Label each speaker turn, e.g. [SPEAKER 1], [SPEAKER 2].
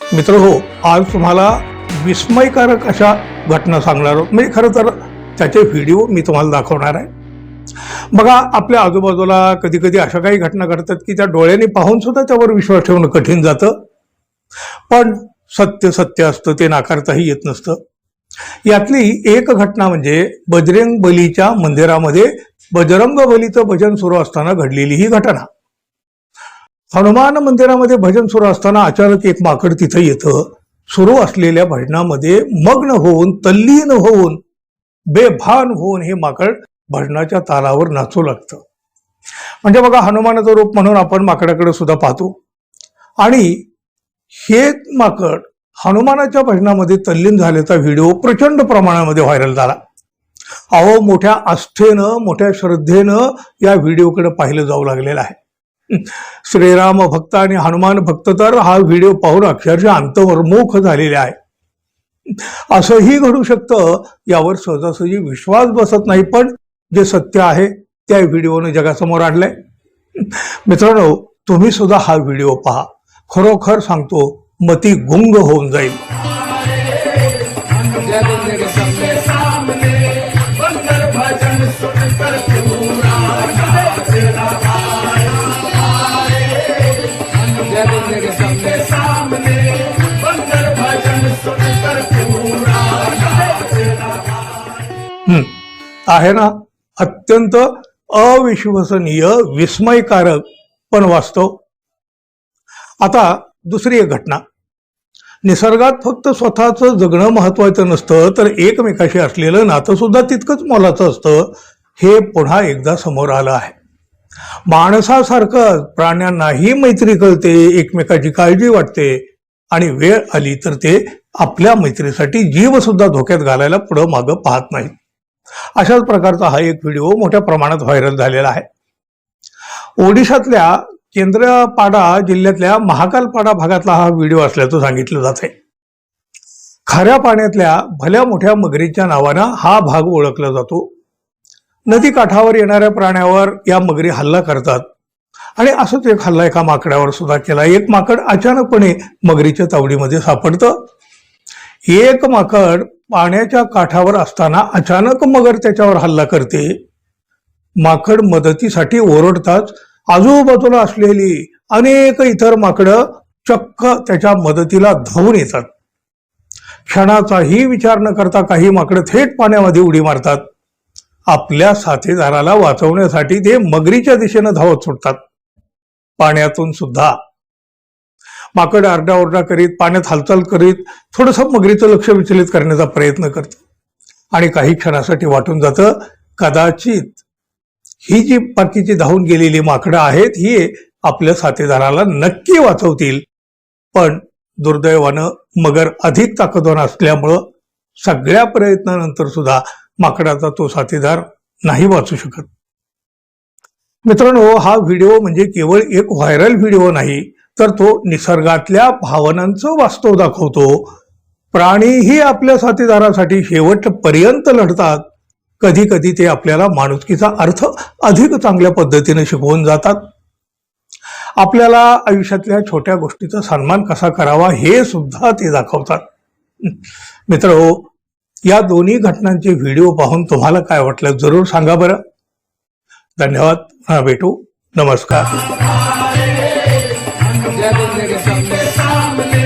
[SPEAKER 1] मित्र हो आज तुम्हाला विस्मयकारक अशा घटना सांगणार आहोत. म्हणजे खरं तर त्याचे व्हिडिओ मी तुम्हाला दाखवणार आहे. बघा आपल्या आजूबाजूला कधी कधी अशा काही घटना घडतात की त्या डोळ्याने पाहून सुद्धा त्यावर विश्वास ठेवणं कठीण जातं. पण सत्य सत्य असतं ते नाकारताही येत नसतं. यातली एक घटना म्हणजे बजरंग बलीच्या मंदिरामध्ये बजरंग बलीचं भजन सुरू असताना घडलेली ही घटना. हनुमान मंदिरामध्ये भजन सुरू असताना अचानक एक माकड तिथं येतं. सुरू असलेल्या भजनामध्ये मग्न होऊन तल्लीन होऊन बेभान होऊन हे माकड भजनाच्या तालावर नाचू लागतं. म्हणजे बघा हनुमानाचं रूप म्हणून आपण माकडाकडे सुद्धा पाहतो. आणि हे माकड हनुमानाच्या भजनामध्ये तल्लीन झाल्याचा व्हिडिओ प्रचंड प्रमाणामध्ये व्हायरल झाला. अहो मोठ्या आस्थेनं मोठ्या श्रद्धेनं या व्हिडिओकडे पाहिलं जाऊ लागलेलं आहे. श्रीराम भक्त आणि हनुमान भक्त तर हा व्हिडिओ पाहून अक्षरशः अंतवर्मोख झालेले आहे. असंही घडू शकतं यावर सहजासहजी विश्वास बसत नाही पण जे सत्य आहे त्या व्हिडिओने जगासमोर आणलंय. मित्रांनो तुम्ही सुद्धा हा व्हिडिओ पहा. खरोखर सांगतो मती गुंग होऊन जाईल. आहे ना अत्यंत अविश्वसनीय विस्मयकारक पण वास्तव. आता दुसरी एक घटना. निसर्गात फक्त स्वतःचं जगणं महत्वाचं नसतं तर एकमेकाशी असलेलं नातं सुद्धा तितकंच मोलाचं असतं हे पुन्हा एकदा समोर आलं आहे. माणसासारखं प्राण्यांनाही मैत्री कळते एकमेकाची काळजी वाटते आणि वेळ आली तर ते आपल्या मैत्रीसाठी जीव सुद्धा धोक्यात घालायला पुढं मागं पाहत नाहीत. अशाच प्रकारचा हा एक व्हिडिओ मोठ्या प्रमाणात व्हायरल झालेला आहे. ओडिशातल्या केंद्रपाडा जिल्ह्यातल्या महाकालपाडा भागातला हा व्हिडिओ असल्याचं सांगितलं जात आहे खाऱ्या पाण्यातल्या भल्या मोठ्या मगरीच्या नावानं हा भाग ओळखला जातो. नदी काठावर येणाऱ्या प्राण्यावर या मगरी हल्ला करतात. आणि असंच एक हल्ला एका माकडावर सुद्धा केला. एक माकड अचानकपणे मगरीच्या तावडीमध्ये सापडतं. एक माकड पाण्याच्या काठावर असताना अचानक मगर त्याच्यावर हल्ला करते. माकड मदतीसाठी ओरडताच आजूबाजूला असलेली अनेक इतर माकडं चक्क त्याच्या मदतीला धावून येतात. क्षणाचाही विचार न करता काही माकडं थेट पाण्यामध्ये उडी मारतात. आपल्या साथीदाराला वाचवण्यासाठी ते मगरीच्या दिशेनं धावत सुटतात. पाण्यातून सुद्धा माकड आरडाओरडा करीत पाण्यात हालचाल करीत थोडंसं मगरीचं लक्ष विचलित करण्याचा प्रयत्न करतं. आणि काही क्षणासाठी वाटून जातं कदाचित ही जी बाकीची धावून गेलेली माकडं आहेत ही आपल्या साथीदाराला नक्की वाचवतील. पण दुर्दैवानं मगर अधिक ताकदवान असल्यामुळं सगळ्या प्रयत्नानंतर सुद्धा माकडाचा तो साथीदार नाही वाचू शकत. मित्रांनो हा व्हिडिओ म्हणजे केवळ एक व्हायरल व्हिडिओ नाही तर तो निसर्गातल्या भावनांचं वास्तव दाखवतो. प्राणीही आपल्या साथीदारासाठी शेवटपर्यंत लढतात. कधी कधी ते आपल्याला माणुसकीचा अर्थ अधिक चांगल्या पद्धतीने शिकवून जातात. आपल्याला आयुष्यातल्या छोट्या गोष्टीचा सन्मान कसा करावा हे सुद्धा ते दाखवतात. मित्र हो, या दोन्ही घटनांचे व्हिडिओ पाहून तुम्हाला काय वाटलं जरूर सांगा बरं. धन्यवाद. पुन्हा भेटू. नमस्कार.
[SPEAKER 2] सामने